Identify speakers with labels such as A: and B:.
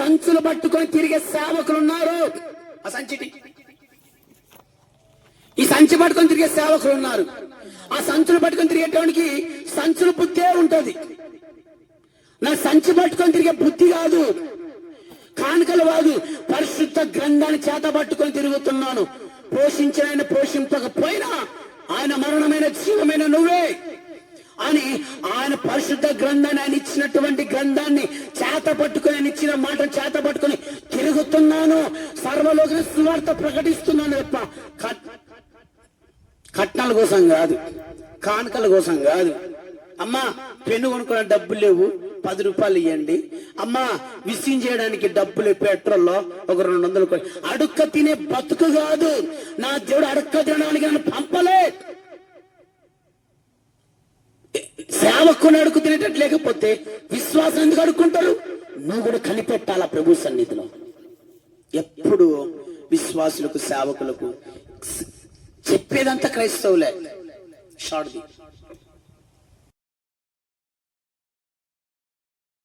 A: సంచులు పట్టుకొని తిరిగే సేవకులు ఉన్నారు ఆ సంచిటి ఈ సంచి పట్టుకొని తిరిగే సేవకులు ఉన్నారు ఆ సంచులు పట్టుకొని తిరిగేటోనికి సంచులు బుద్ధే ఉంటుంది. నా సంచి పట్టుకొని తిరిగే బుద్ధి కాదు. కానుకలు కాదు పరిశుద్ధ గ్రంథాన్ని చేత పట్టుకొని తిరుగుతున్నాను. పోషించిన ఆయన పోషింపకపోయినా ఆయన మరణమైన జీవమైన నువ్వే. అని ఆయన పరిశుద్ధ గ్రంథాన్ని ఆయన ఇచ్చినటువంటి ఇచ్చిన మాట చేత పట్టుకొని తిరుగుతున్నాను. సర్వలోకి సువార్త ప్రకటిస్తున్నాను తప్ప కట్నాల కోసం కాదు కానుకల కోసం కాదు. అమ్మా పెన్ను కొనుక్కున్న డబ్బులు లేవు పది రూపాయలు ఇవ్వండి అమ్మా విసిం చేయడానికి డబ్బులు పెట్రోల్లో ఒక రెండు వందలు అడుక్క తినే బతుకు కాదు. నా దేవుడు అడుక్క తినడానికి నన్ను పంపలే. సేవకుని అడుగు తినేటట్టు లేకపోతే విశ్వాసం ఎందుకు అడుక్కుంటారు? నువ్వు కూడా కనిపెట్టాలా ప్రభు సన్నిధిలో? ఎప్పుడు విశ్వాసులకు సేవకులకు చెప్పేదంతా క్రైస్తవులే. షార్ట్